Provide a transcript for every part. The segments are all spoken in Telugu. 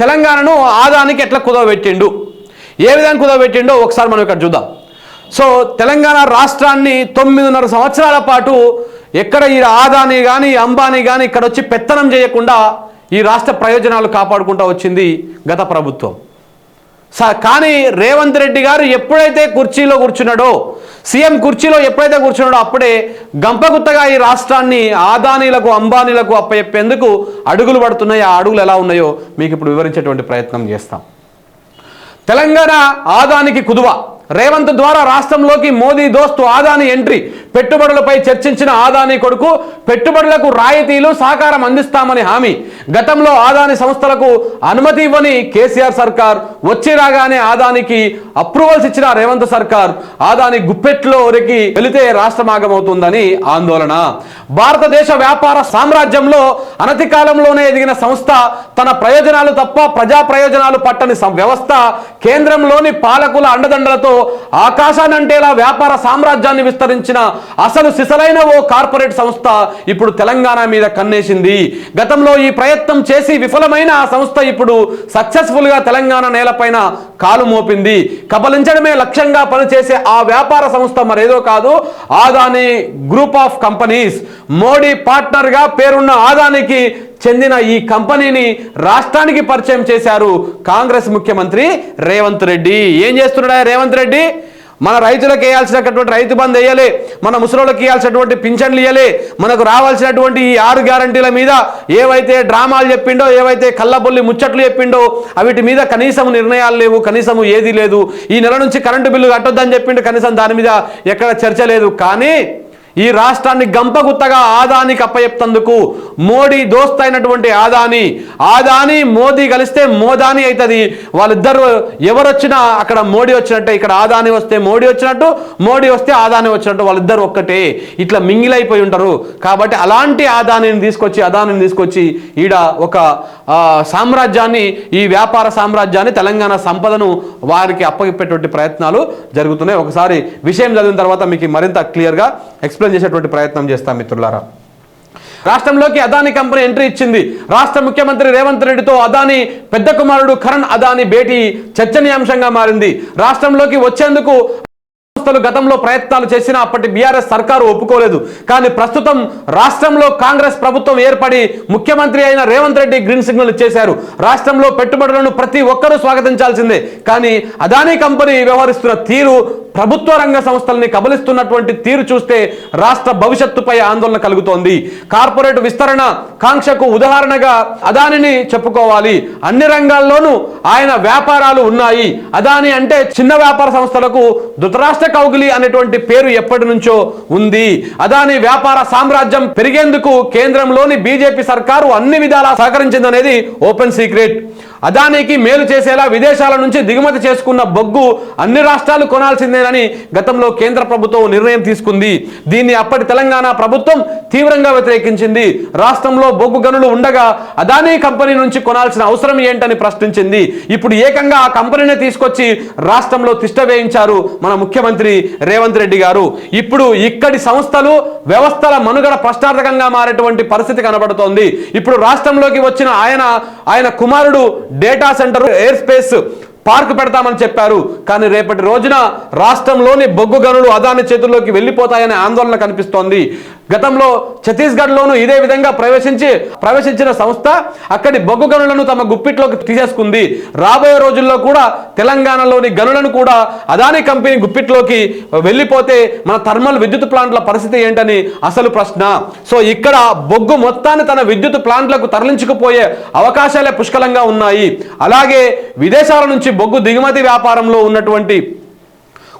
తెలంగాణను ఆదానికి ఎట్లా కుదవబెట్టిండు? ఏ విధంగా కుదవబెట్టిండో ఒకసారి మనం ఇక్కడ చూద్దాం. సో తెలంగాణ రాష్ట్రాన్ని తొమ్మిదిన్నర సంవత్సరాల పాటు ఎక్కడ ఈ ఆదాని కానీ అంబానీ కానీ ఇక్కడ వచ్చి పెత్తనం చేయకుండా ఈ రాష్ట్ర ప్రయోజనాలు కాపాడుకుంటూ వచ్చింది గత ప్రభుత్వం. కానీ రేవంత్ రెడ్డి గారు ఎప్పుడైతే కుర్చీలో కూర్చున్నాడో సీఎం కుర్చీలో ఎప్పుడైతే కూర్చున్నాడో అప్పుడే గంపగుత్తగా ఈ రాష్ట్రాన్ని ఆదానీలకు అంబానీలకు అప్పచెప్పేందుకు అడుగులు పడుతున్నాయి. ఆ అడుగులు ఎలా ఉన్నాయో మీకు ఇప్పుడు వివరించేటువంటి ప్రయత్నం చేస్తాం. తెలంగాణ ఆదానికి కుదువ. రేవంత్ ద్వారా రాష్ట్రంలోకి మోదీ దోస్తు ఆదాని ఎంట్రీ. పెట్టుబడులపై చర్చించిన ఆదాని కొడుకు పెట్టుబడులకు రాయితీలు సహకారం అందిస్తామని హామీ. గతంలో ఆదాని సంస్థలకు అనుమతి ఇవ్వని కేసీఆర్ సర్కార్ వచ్చి రాగానే ఆదానికి అప్రూవల్స్ ఇచ్చిన రేవంత్ సర్కార్ ఆదాని గుప్పెట్లో ఒరికి వెళితే రాష్ట్రమాగమవుతుందని ఆందోళన. భారతదేశ వ్యాపార సామ్రాజ్యంలో అనతి కాలంలోనే ఎదిగిన సంస్థ తన ప్రయోజనాలు తప్ప ప్రజా ప్రయోజనాలు పట్టని సం- వ్యవస్థ కేంద్రంలోని పాలకుల అండదండలతో ఆకాశానంటేలా వ్యాపార సామ్రాజ్యాన్ని విస్తరించిన అసలు సిసలైన ఓ కార్పొరేట్ సంస్థ ఇప్పుడు తెలంగాణ మీద కన్నేసింది. గతంలో ఈ ప్రయత్నం చేసి విఫలమైన ఆ సంస్థ ఇప్పుడు సక్సెస్ఫుల్గా తెలంగాణ నేలపైన కాలు మోపింది. కబలించడమే లక్ష్యంగా పనిచేసే ఆ వ్యాపార సంస్థ మరేదో కాదు Adani group of companies. Modi పార్ట్నర్గా పేరున్న ఆదానికి చెందిన ఈ కంపెనీని రాష్ట్రానికి పరిచయం చేశారు కాంగ్రెస్ ముఖ్యమంత్రి రేవంత్ రెడ్డి. ఏం చేస్తున్నాడా రేవంత్ రెడ్డి? మన రైతులకు వేయాల్సినటువంటి రైతు బంద్ వేయలే మన ముసలోళ్ళకి ఇవ్వాల్సినటువంటి పింఛన్లు ఇవ్వలే మనకు రావాల్సినటువంటి ఈ ఆరు గ్యారంటీల మీద ఏవైతే డ్రామాలు చెప్పిండో ఏవైతే కళ్ళబొల్లి ముచ్చట్లు చెప్పిండో వీటి మీద కనీసం నిర్ణయాలు లేవు కనీసం ఏది లేదు. ఈ నెల నుంచి కరెంటు బిల్లు కట్టొద్దని చెప్పిండు కనీసం దాని మీద ఎక్కడ చర్చ లేదు. కానీ ఈ రాష్ట్రాన్ని గంపగుత్తగా ఆదానికి అప్పచెప్తందుకు మోడీ దోస్త్ అయినటువంటి ఆదాని. ఆదాని మోదీ కలిస్తే మోదాని అవుతుంది వాళ్ళిద్దరు ఎవరొచ్చినా అక్కడ మోడీ వచ్చినట్టే ఇక్కడ ఆదాని వస్తే మోడీ వచ్చినట్టు మోడీ వస్తే ఆదాని వచ్చినట్టు వాళ్ళిద్దరు ఒక్కటే. ఇట్లా మింగిలైపోయి ఉంటారు. కాబట్టి అలాంటి ఆదానిని తీసుకొచ్చి అదానిని తీసుకొచ్చి ఈడ ఒక సామ్రాజ్యాన్ని ఈ వ్యాపార సామ్రాజ్యాన్ని తెలంగాణ సంపదను వారికి అప్పగిప్పేటువంటి ప్రయత్నాలు జరుగుతున్నాయి. ఒకసారి విషయం చదివిన తర్వాత మీకు మరింత క్లియర్గా ఎక్స్ప్లెయిన్ చేసేటువంటి ప్రయత్నం చేస్తాం మిత్రులారా. రాష్ట్రంలోకి అదాని కంపెనీ ఎంట్రీ ఇచ్చింది. రాష్ట్ర ముఖ్యమంత్రి రేవంత్ రెడ్డితో అదాని పెద్ద కుమారుడు కరణ్ అదాని భేటీ చర్చనీయాంశంగా మారింది. రాష్ట్రంలోకి వచ్చేందుకు సంస్థలు గతంలో ప్రయత్నాలు చేసినా అప్పటి బీఆర్ఎస్ సర్కారు ఒప్పుకోలేదు. కానీ ప్రస్తుతం రాష్ట్రంలో కాంగ్రెస్ ప్రభుత్వం ఏర్పడి ముఖ్యమంత్రి అయిన రేవంత్ రెడ్డి గ్రీన్ సిగ్నల్ ఇచ్చేశారు. రాష్ట్రంలో పెట్టుబడులను ప్రతి ఒక్కరూ స్వాగతించాల్సిందే. కానీ అదానీ కంపెనీ వ్యవహరిస్తున్న తీరు ప్రభుత్వ రంగ సంస్థల్ని కబలిస్తున్నటువంటి తీరు చూస్తే రాష్ట్ర భవిష్యత్తుపై ఆందోళన కలుగుతోంది. కార్పొరేట్ విస్తరణ కాంక్షకు ఉదాహరణగా అదానిని చెప్పుకోవాలి. అన్ని రంగాల్లోనూ ఆయన వ్యాపారాలు ఉన్నాయి. అదాని అంటే చిన్న వ్యాపార సంస్థలకు ధృతరాష్ట్ర కౌగిలి అనేటువంటి పేరు ఎప్పటి నుంచో ఉంది. అదాని వ్యాపార సామ్రాజ్యం పెరిగేందుకు కేంద్రంలోని బీజేపీ సర్కారు అన్ని విధాలా సహకరించిందనేది ఓపెన్ సీక్రెట్. అదానికి మేలు చేసేలా విదేశాల నుంచి దిగుమతి చేసుకున్న బొగ్గు అన్ని రాష్ట్రాలు కొనాల్సిందేనని గతంలో కేంద్ర ప్రభుత్వం నిర్ణయం తీసుకుంది. దీన్ని అప్పటి తెలంగాణ ప్రభుత్వం తీవ్రంగా వ్యతిరేకించింది. రాష్ట్రంలో బొగ్గు గనులు ఉండగా అదానీ కంపెనీ నుంచి కొనాల్సిన అవసరం ఏంటని ప్రశ్నించింది. ఇప్పుడు ఏకంగా ఆ కంపెనీని తీసుకొచ్చి రాష్ట్రంలో తిష్ట వేయించారు మన ముఖ్యమంత్రి రేవంత్ రెడ్డి గారు. ఇప్పుడు ఇక్కడి సంస్థలు వ్యవస్థల మనుగడ ప్రశ్నార్థకంగా మారేటువంటి పరిస్థితి కనబడుతోంది. ఇప్పుడు రాష్ట్రంలోకి వచ్చిన ఆయన ఆయన కుమారుడు data centre air space park పెడతామని చెప్పారు. కానీ రేపటి రోజున రాష్ట్రంలోని బొగ్గు గనులు అదాని చేతుల్లోకి వెళ్ళిపోతాయనే ఆందోళన కనిపిస్తోంది. గతంలో ఛత్తీస్గఢ్లోనూ ఇదే విధంగా ప్రవేశించి ప్రవేశించిన సంస్థ అక్కడి బొగ్గు గనులను తమ గుప్పిట్లోకి తీసేసుకుంది. రాబోయే రోజుల్లో కూడా తెలంగాణలోని గనులను కూడా అదాని కంపెనీ గుప్పిట్లోకి వెళ్ళిపోతే మన థర్మల్ విద్యుత్ ప్లాంట్ల పరిస్థితి ఏంటని అసలు ప్రశ్న. సో ఇక్కడ బొగ్గు మొత్తాన్ని తన విద్యుత్ ప్లాంట్లకు తరలించుకుపోయే అవకాశాలే పుష్కలంగా ఉన్నాయి. అలాగే విదేశాల నుంచి బొగ్గు దిగుమతి వ్యాపారంలో ఉన్నటువంటి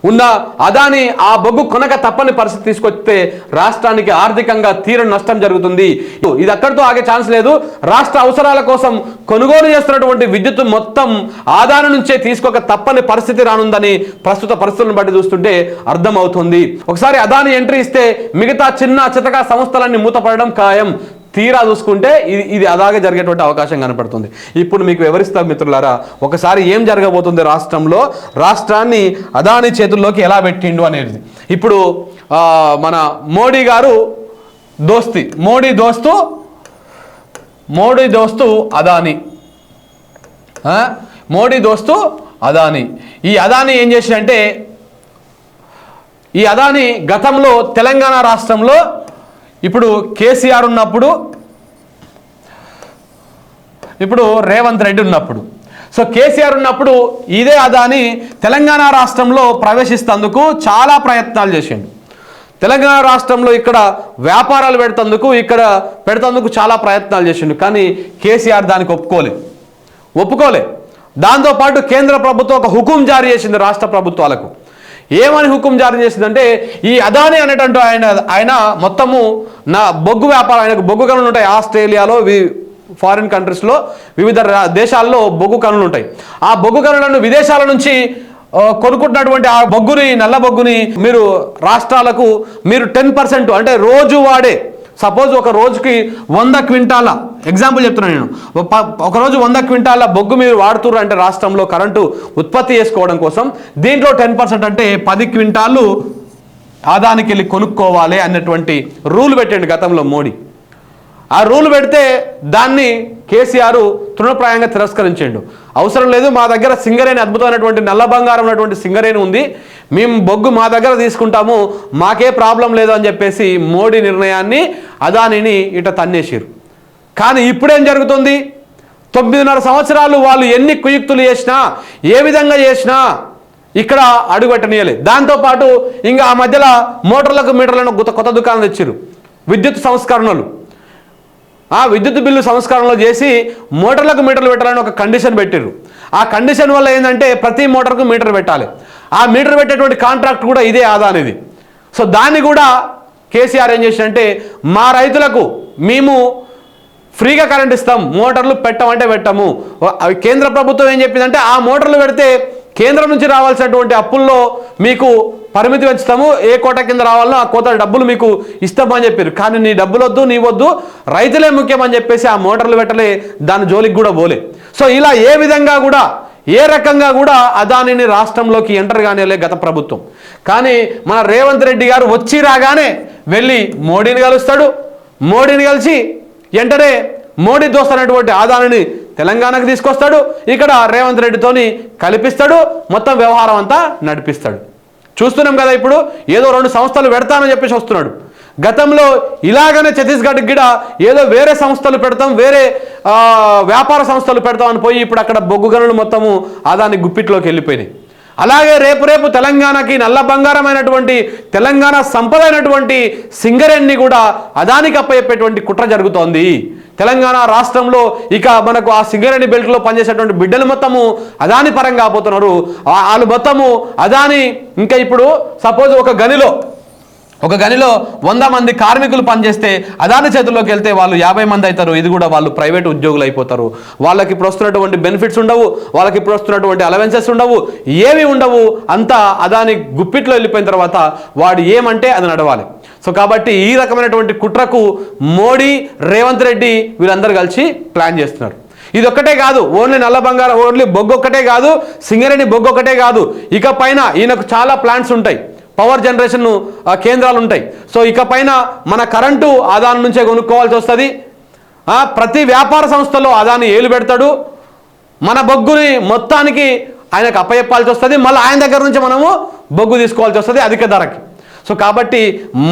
ఉన్న అదాని ఆ బొగ్గు కొనక తప్పని పరిస్థితి తీసుకొస్తే రాష్ట్రానికి ఆర్థికంగా తీరని నష్టం జరుగుతుంది. ఇది అక్కడితో ఆగే ఛాన్స్ లేదు. రాష్ట్ర అవసరాల కోసం కొనుగోలు చేస్తున్నటువంటి విద్యుత్ మొత్తం ఆదాని నుంచే తీసుకోక తప్పని పరిస్థితి రానుందని ప్రస్తుత పరిస్థితులను బట్టి చూస్తుంటే అర్థమవుతుంది. ఒకసారి అదాని ఎంట్రీ ఇస్తే మిగతా చిన్న చితక సంస్థలన్నీ మూతపడడం ఖాయం. తీరా చూసుకుంటే ఇది ఇది అలాగే జరిగేటువంటి అవకాశం కనపడుతుంది. ఇప్పుడు మీకు వివరిస్తాం మిత్రులారా ఒకసారి ఏం జరగబోతుంది రాష్ట్రంలో? రాష్ట్రాన్ని అదాని చేతుల్లోకి ఎలా పెట్టిండు అనేది. ఇప్పుడు మన మోడీ గారు దోస్తి మోడీ దోస్తు మోడీ దోస్తు అదాని. మోడీ దోస్తు అదాని. ఈ అదాని ఏం చేసిందంటే ఈ అదాని గతంలో తెలంగాణ రాష్ట్రంలో ఇప్పుడు కేసీఆర్ ఉన్నప్పుడు ఇప్పుడు రేవంత్ రెడ్డి ఉన్నప్పుడు. సో కేసీఆర్ ఉన్నప్పుడు ఇదే అదాని తెలంగాణ రాష్ట్రంలో ప్రవేశిస్తేందుకు చాలా ప్రయత్నాలు చేసిండు. తెలంగాణ రాష్ట్రంలో ఇక్కడ వ్యాపారాలు పెడుతందుకు ఇక్కడ పెడుతందుకు చాలా ప్రయత్నాలు చేసిండు. కానీ కేసీఆర్ దానికి ఒప్పుకోలే. ఒప్పుకోలే. దాంతోపాటు కేంద్ర ప్రభుత్వం ఒక హుకుం జారీ చేసింది రాష్ట్ర ప్రభుత్వాలకు. ఏమని హుకుం జారీ చేసిందంటే ఈ అదాని అనేటంటూ ఆయన ఆయన మొత్తము నా బొగ్గు వ్యాపారం ఆయనకు బొగ్గు గనులు ఉంటాయి ఆస్ట్రేలియాలో వి ఫారిన్ కంట్రీస్లో వివిధ దేశాల్లో బొగ్గు కనులు ఉంటాయి. ఆ బొగ్గు గనులను విదేశాల నుంచి కొనుక్కుంటున్నటువంటి ఆ బొగ్గుని నల్ల బొగ్గుని మీరు రాష్ట్రాలకు మీరు టెన్ పర్సెంట్ అంటే రోజు వాడే సపోజ్ ఒక రోజుకి వంద క్వింటాల ఎగ్జాంపుల్ చెప్తున్నాను నేను. ఒకరోజు ప- ఒక రోజు వంద క్వింటాల బొగ్గు మీరు వాడుతున్నారు అంటే రాష్ట్రంలో కరెంటు ఉత్పత్తి చేసుకోవడం కోసం దీంట్లో టెన్ పర్సెంట్ అంటే పది క్వింటాలు ఆదానికి వెళ్ళి కొనుక్కోవాలి అన్నటువంటి రూల్ పెట్టండి గతంలో మోడీ. ఆ రూల్ పెడితే దాన్ని కేసీఆర్ తృణప్రాయంగా తిరస్కరించండు. అవసరం లేదు మా దగ్గర సింగరేణి అద్భుతమైనటువంటి నల్ల బంగారం ఉన్నటువంటి సింగరేణి ఉంది. మేము బొగ్గు మా దగ్గర తీసుకుంటాము మాకే ప్రాబ్లం లేదు అని చెప్పేసి మోడీ నిర్ణయాన్ని అదానిని ఇట తన్నేసారు కానీ ఇప్పుడేం జరుగుతుంది? తొమ్మిదిన్నర సంవత్సరాలు వాళ్ళు ఎన్ని కుయుక్తులు చేసినా ఏ విధంగా చేసినా ఇక్కడ అడుగుపెట్టనీయలే దాంతోపాటు ఇంకా ఆ మధ్యలో మోటార్లకు మీటర్లను కొత్త కొత్త దుకాణం తెచ్చారు విద్యుత్ సంస్కరణలు. ఆ విద్యుత్ బిల్లు సంస్కరణలు చేసి మోటార్లకు మీటర్లు పెట్టాలని ఒక కండిషన్ పెట్టారు ఆ కండిషన్ వల్ల ఏంటంటే ప్రతి మోటార్కు మీటర్ పెట్టాలి. ఆ మీటర్ పెట్టేటువంటి కాంట్రాక్ట్ కూడా ఇదే ఆదా అనేది సో దాన్ని కూడా కేసీఆర్ ఏం చేసిందంటే మా రైతులకు మేము ఫ్రీగా కరెంట్ ఇస్తాం మోటార్లు పెట్టమంటే పెట్టము. అవి కేంద్ర ప్రభుత్వం ఏం చెప్పిందంటే ఆ మోటార్లు పెడితే కేంద్రం నుంచి రావాల్సినటువంటి అప్పుల్లో మీకు పరిమితి పెంచుతాము ఏ కోట కింద రావాలనో ఆ కోత డబ్బులు మీకు ఇస్తామని చెప్పారు. కానీ నీ డబ్బులు వద్దు నీ వద్దు రైతులే ముఖ్యమని చెప్పేసి ఆ మోటార్లు పెట్టలే దాని జోలికి కూడా పోలే. సో ఇలా ఏ విధంగా కూడా ఏ రకంగా కూడా అదానిని రాష్ట్రంలోకి ఎంటర్ కానిలే గత ప్రభుత్వం. కానీ మన రేవంత్ రెడ్డి గారు వచ్చి రాగానే వెళ్ళి మోడీని కలుస్తాడు. మోడీని కలిసి వెంటనే మోడీ దోస్తున్నటువంటి ఆదానిని తెలంగాణకు తీసుకొస్తాడు ఇక్కడ రేవంత్ రెడ్డితోని కల్పిస్తాడు మొత్తం వ్యవహారం అంతా నడిపిస్తాడు. చూస్తున్నాం కదా ఇప్పుడు ఏదో రెండు సంస్థలు పెడతానని చెప్పేసి వస్తున్నాడు. గతంలో ఇలాగనే ఛత్తీస్గఢ్ గిడ ఏదో వేరే సంస్థలు పెడతాం వేరే వ్యాపార సంస్థలు పెడతాం అని పోయి ఇప్పుడు అక్కడ బొగ్గు గనులు మొత్తము ఆదాని గుప్పిట్లోకి వెళ్ళిపోయినాయి. అలాగే రేపు రేపు తెలంగాణకి నల్ల బంగారమైనటువంటి తెలంగాణ సంపద అయినటువంటి సింగరేణిని కూడా అదానికి అప్పయ్యేటువంటి కుట్ర జరుగుతోంది. తెలంగాణ రాష్ట్రంలో ఇక మనకు ఆ సింగరేణి బెల్ట్లో పనిచేసేటువంటి బిడ్డలు మొత్తము అదాని పరంగా పోతున్నారు. వాళ్ళు మొత్తము అదాని ఇంకా ఇప్పుడు సపోజ్ ఒక గనిలో ఒక గనిలో వంద మంది కార్మికులు పనిచేస్తే అదాని చేతుల్లోకి వెళ్తే వాళ్ళు యాభై మంది అవుతారు. ఇది కూడా వాళ్ళు ప్రైవేట్ ఉద్యోగులు అయిపోతారు. వాళ్ళకి ఇప్పుడు వస్తున్నటువంటి బెనిఫిట్స్ ఉండవు వాళ్ళకి ఇప్పుడు వస్తున్నటువంటి అలవెన్సెస్ ఉండవు ఏవి ఉండవు అంతా అదాని గుప్పిట్లో వెళ్ళిపోయిన తర్వాత వాడు ఏమంటే అది నడవాలి. సో కాబట్టి ఈ రకమైనటువంటి కుట్రకు మోడీ రేవంత్ రెడ్డి వీళ్ళందరూ కలిసి ప్లాన్ చేస్తున్నారు. ఇది ఒక్కటే కాదు ఓన్లీ నల్ల బంగారం ఓన్లీ బొగ్గు ఒక్కటే కాదు సింగరేణి బొగ్గు ఒక్కటే కాదు ఇక పైన ఈయనకు చాలా ప్లాంట్స్ ఉంటాయి. పవర్ జనరేషన్ ఆ, కేంద్రాలు ఉంటాయి. సో ఇక పైన మన కరెంటు ఆదాని నుంచే కొనుక్కోవాల్సి వస్తుంది. ప్రతి వ్యాపార సంస్థలో ఆదాని ఏలు పెడతాడు. మన బొగ్గుని మొత్తానికి ఆయనకు అప్పచెప్పాల్సి వస్తుంది. మళ్ళీ ఆయన దగ్గర నుంచి మనము బొగ్గు తీసుకోవాల్సి వస్తుంది అధిక ధరకి. సో కాబట్టి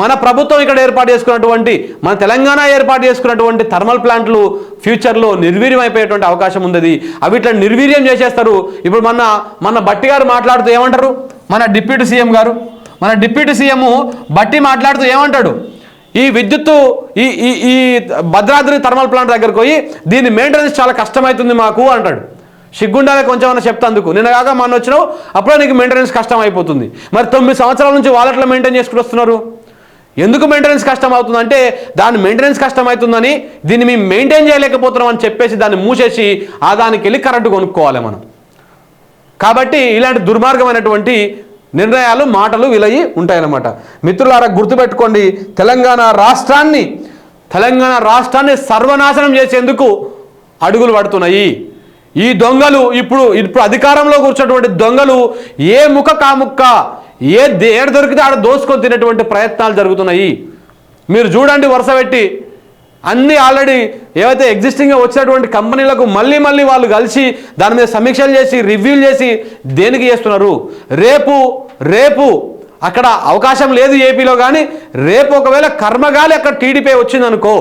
మన ప్రభుత్వం ఇక్కడ ఏర్పాటు చేసుకున్నటువంటి మన తెలంగాణ ఏర్పాటు చేసుకున్నటువంటి థర్మల్ ప్లాంట్లు ఫ్యూచర్లో నిర్వీర్యం అయిపోయేటువంటి అవకాశం ఉంది అవి ఇట్లా నిర్వీర్యం చేసేస్తారు. ఇప్పుడు మన మన బట్టి గారు మాట్లాడుతూ ఏమంటారు? మన డిప్యూటీ సీఎం గారు మన డిప్యూటీ సీఎం బట్టి మాట్లాడుతూ ఏమంటాడు? ఈ విద్యుత్తు ఈ ఈ ఈ భద్రాద్రి థర్మల్ ప్లాంట్ దగ్గరకు పోయి దీని మెయింటెనెన్స్ చాలా కష్టమవుతుంది మాకు అంటాడు. సిగ్గుండాలే కొంచెం అన్న చెప్తాందుకు. నిన్న కాక మొన్న వచ్చినావు అప్పుడే నీకు మెయింటెనెన్స్ కష్టం అయిపోతుంది. మరి తొమ్మిది సంవత్సరాల నుంచి వాలెట్లో మెయింటైన్ చేసుకుని వస్తున్నారు. ఎందుకు మెయింటెనెన్స్ కష్టం అవుతుందంటే దాని మెయింటెనెన్స్ కష్టం అవుతుందని దీన్ని మేము మెయింటైన్ చేయలేకపోతున్నాం అని చెప్పేసి దాన్ని మూసేసి ఆ దానికి వెళ్ళి కరెంటు కొనుక్కోవాలి మనం. కాబట్టి ఇలాంటి దుర్మార్గమైనటువంటి నిర్ణయాలు మాటలు విలయి ఉంటాయన్నమాట. మిత్రులారా గుర్తుపెట్టుకోండి తెలంగాణ రాష్ట్రాన్ని తెలంగాణ రాష్ట్రాన్ని సర్వనాశనం చేసేందుకు అడుగులు పడుతున్నాయి. ఈ దొంగలు ఇప్పుడు ఇప్పుడు అధికారంలో కూర్చున్నటువంటి దొంగలు ఏ ముఖ కాముక్క ఏ దే- ఏడ దొరికితే ఆడ దోసుకొని తినేటువంటి ప్రయత్నాలు జరుగుతున్నాయి. మీరు చూడండి వరుస పెట్టి అన్ని ఆల్రెడీ ఏవైతే ఎగ్జిస్టింగ్గా వచ్చినటువంటి కంపెనీలకు మళ్ళీ మళ్ళీ వాళ్ళు కలిసి దాని మీద సమీక్షలు చేసి రివ్యూలు చేసి దేనికి చేస్తున్నారు? రేపు రేపు అక్కడ అవకాశం లేదు ఏపీలో కానీ రేపు ఒకవేళ కర్మగాలి అక్కడ టీడీపీ వచ్చిందనుకో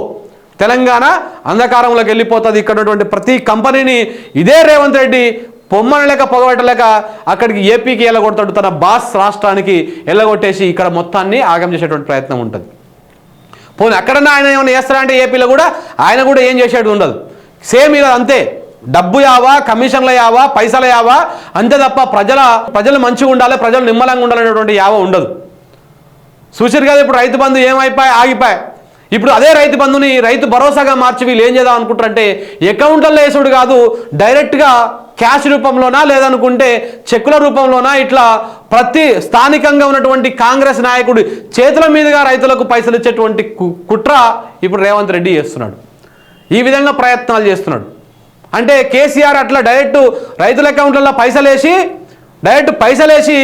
తెలంగాణ అంధకారంలోకి వెళ్ళిపోతుంది. ఇక్కడ ఉన్నటువంటి ప్రతి కంపెనీని ఇదే రేవంత్ రెడ్డి పొమ్మనలేక పొగబెట్టలేక అక్కడికి ఏపీకి వెళ్ళగొడతాడు తన బాస్ రాష్ట్రానికి వెళ్ళగొట్టేసి ఇక్కడ మొత్తాన్ని ఆగం చేసేటువంటి ప్రయత్నం ఉంటుంది. పోనీ అక్కడన్నా ఆయన ఏమైనా చేస్తారా అంటే ఏపీలో కూడా ఆయన కూడా ఏం చేసేది ఉండదు. సేమ్ ఇలా అంతే. డబ్బు యావా కమిషన్ల యావా పైసల యావా అంతే తప్ప ప్రజల ప్రజలు మంచిగా ఉండాలి ప్రజలు నిమ్మలంగా ఉండాలనేటువంటి యావ ఉండదు. చూసారు కదా ఇప్పుడు రైతు బంధు ఏమైపోయి ఆగిపోయి. ఇప్పుడు అదే రైతు బంధుని రైతు భరోసాగా మార్చి వీళ్ళు ఏం చేద్దాం అనుకుంటారంటే అకౌంట్లలో వేసుడు కాదు డైరెక్ట్గా క్యాష్ రూపంలోనా లేదనుకుంటే చెక్కుల రూపంలోనా ఇట్లా ప్రతి స్థానికంగా ఉన్నటువంటి కాంగ్రెస్ నాయకుడు చేతుల మీదుగా రైతులకు పైసలు ఇచ్చేటువంటి కు- కుట్ర ఇప్పుడు రేవంత్ రెడ్డి చేస్తున్నాడు. ఈ విధంగా ప్రయత్నాలు చేస్తున్నాడు. అంటే కేసీఆర్ అట్లా డైరెక్ట్ రైతుల అకౌంట్లలో పైసలు వేసి డైరెక్ట్ పైసలు వేసి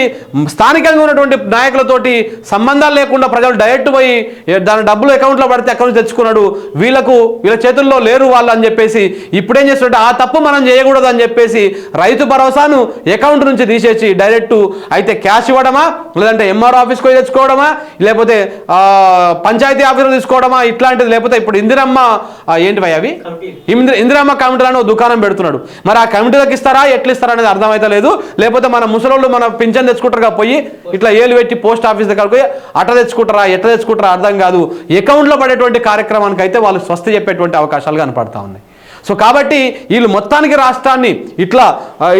స్థానికంగా ఉన్నటువంటి నాయకులతోటి సంబంధాలు లేకుండా ప్రజలు డైరెక్ట్ పోయి దాని డబ్బులు అకౌంట్లో పడితే అకౌంట్ నుంచి తెచ్చుకున్నాడు వీళ్ళకు వీళ్ళ చేతుల్లో లేరు వాళ్ళు అని చెప్పేసి ఇప్పుడేం చేస్తుంటే ఆ తప్పు మనం చేయకూడదు అని చెప్పేసి రైతు భరోసాను అకౌంట్ నుంచి తీసేసి డైరెక్ట్ అయితే క్యాష్ ఇవ్వడమా లేదంటే ఎంఆర్ ఆఫీస్కి పోయి తెచ్చుకోవడమా లేకపోతే పంచాయతీ ఆఫీసులో తీసుకోవడమా ఇట్లాంటిది లేకపోతే ఇప్పుడు ఇందిరమ్మ ఆ, ఏంటి భయ్ అవి? ఇంద్ర ఇందిరమ్మ కమిటీలో అని ఒక దుకాణం పెడుతున్నాడు. మరి ఆ కమిటీలకు ఇస్తారా ఎట్లా ఇస్తారా అనేది అర్థమైతే లేదు లేకపోతే మన ముసలోళ్ళు మన పింఛన్ తెచ్చుకుంటారుగా పోయి ఇట్లా ఏలు పెట్టి పోస్ట్ ఆఫీస్ దగ్గర పోయి అట్ట తెచ్చుకుంటారా ఎట్ట తెచ్చుకుంటారా అర్థం కాదు. అకౌంట్లో పడేటువంటి కార్యక్రమానికి అయితే వాళ్ళు స్వస్తి చెప్పేటువంటి అవకాశాలు కనపడతా ఉన్నాయి. సో కాబట్టి వీళ్ళు మొత్తానికి రాష్ట్రాన్ని ఇట్లా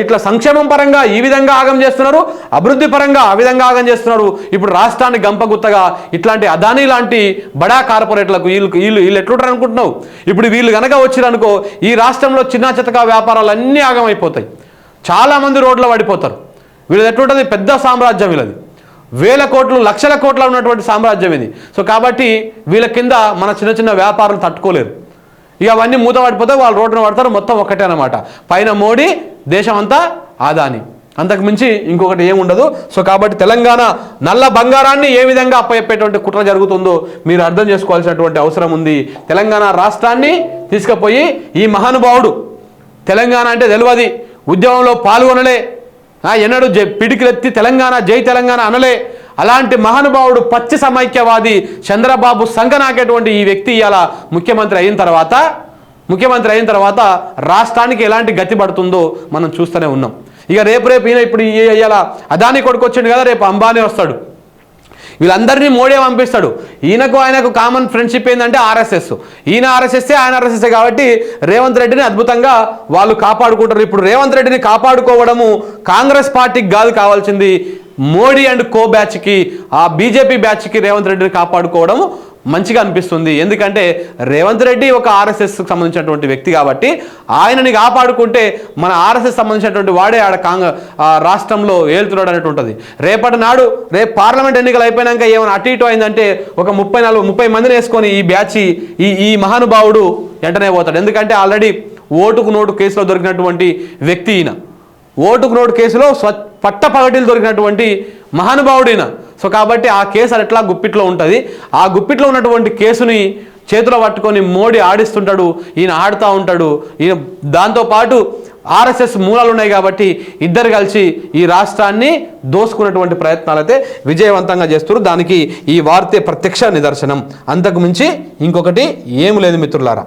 ఇట్లా సంక్షేమం పరంగా ఈ విధంగా ఆగం చేస్తున్నారు అభివృద్ధి పరంగా ఆ విధంగా ఆగం చేస్తున్నారు. ఇప్పుడు రాష్ట్రాన్ని గంపగుత్తగా ఇట్లాంటి అదానీ లాంటి బడా కార్పొరేట్లకు వీళ్ళు వీళ్ళు వీళ్ళు ఎట్లుంటారు అనుకుంటున్నావు? ఇప్పుడు వీళ్ళు కనుక వచ్చిరనుకో ఈ రాష్ట్రంలో చిన్న చితక వ్యాపారాలు అన్నీ ఆగమైపోతాయి చాలామంది రోడ్లో పడిపోతారు. వీళ్ళది ఎట్లుంటుంది? పెద్ద సామ్రాజ్యం వీళ్ళది. వేల కోట్లు లక్షల కోట్ల ఉన్నటువంటి సామ్రాజ్యం ఇది. సో కాబట్టి వీళ్ళ కింద మన చిన్న చిన్న వ్యాపారులు తట్టుకోలేరు. ఇక అవన్నీ మూత పడిపోతే వాళ్ళు రోడ్డున పడతారు మొత్తం ఒక్కటే అనమాట పైన మోడీ దేశం అంతా ఆదాని. అంతకు మించి ఇంకొకటి ఏముండదు సో కాబట్టి తెలంగాణ నల్ల బంగారాన్ని ఏ విధంగా అప్పయప్పేటువంటి కుట్ర జరుగుతుందో మీరు అర్థం చేసుకోవాల్సినటువంటి అవసరం ఉంది. తెలంగాణ రాష్ట్రాన్ని తీసుకుపోయి ఈ మహానుభావుడు తెలంగాణ అంటే తెలియదు ఉద్యమంలో పాల్గొనలే. ఎన్నడూ పిడికిలెత్తి తెలంగాణ జై తెలంగాణ అనలే. అలాంటి మహానుభావుడు పచ్చి సమైక్యవాది చంద్రబాబు సంకనాకేటువంటి ఈ వ్యక్తి ఇలా ముఖ్యమంత్రి అయిన తర్వాత ముఖ్యమంత్రి అయిన తర్వాత రాష్ట్రానికి ఎలాంటి గతి పడుతుందో మనం చూస్తూనే ఉన్నాం. ఇక రేపు రేపు ఈయన ఇప్పుడు ఇలా అదాని కొడుకు వచ్చిండు కదా రేపు అంబానీ వస్తాడు. వీళ్ళందరినీ మోడీ పంపిస్తాడు. ఈయనకు ఆయనకు కామన్ ఫ్రెండ్షిప్ ఏంటంటే ఆర్ఎస్ఎస్. ఈయన ఆర్ఎస్ఎస్ ఆయన ఆర్ఎస్ఎస్ కాబట్టి రేవంత్ రెడ్డిని అద్భుతంగా వాళ్ళు కాపాడుకుంటారు. ఇప్పుడు రేవంత్ రెడ్డిని కాపాడుకోవడము కాంగ్రెస్ పార్టీకి కాదు కావాల్సింది. మోడీ అండ్ కో బ్యాచ్కి ఆ బీజేపీ బ్యాచ్కి రేవంత్ రెడ్డిని కాపాడుకోవడము మంచిగా అనిపిస్తుంది. ఎందుకంటే రేవంత్ రెడ్డి ఒక ఆర్ఎస్ఎస్కి సంబంధించినటువంటి వ్యక్తి కాబట్టి ఆయనని కాపాడుకుంటే మన ఆర్ఎస్ఎస్ సంబంధించినటువంటి వాడే ఆడ కాంగ్రె రాష్ట్రంలో ఏలుతున్నాడు అనేటు ఉంటుంది. రేపటి నాడు రేపు పార్లమెంట్ ఎన్నికలు అయిపోయినాక ఏమైనా అటు ఇటు అయిందంటే ఒక ముప్పై నాలుగు ముప్పై మందిని వేసుకొని ఈ బ్యాచ్ ఈ ఈ మహానుభావుడు వెంటనే పోతాడు. ఎందుకంటే ఆల్రెడీ ఓటుకు నోటు కేసులో దొరికినటువంటి వ్యక్తి ఈయన. ఓటుకు నోటు కేసులో స్వ పట్ట పగటిలు దొరికినటువంటి మహానుభావుడైన సో కాబట్టి ఆ కేసు అది ఎట్లా గుప్పిట్లో ఉంటుంది? ఆ గుప్పిట్లో ఉన్నటువంటి కేసుని చేతిలో పట్టుకొని మోడీ ఆడిస్తుంటాడు ఈయన ఆడుతూ ఉంటాడు ఈయన దాంతోపాటు ఆర్ఎస్ఎస్ మూలాలు ఉన్నాయి కాబట్టి ఇద్దరు కలిసి ఈ రాష్ట్రాన్ని దోసుకున్నటువంటి ప్రయత్నాలు అయితే విజయవంతంగా చేస్తారు దానికి ఈ వార్తే ప్రత్యక్ష నిదర్శనం. అంతకుమించి ఇంకొకటి ఏమి లేదు మిత్రులారా.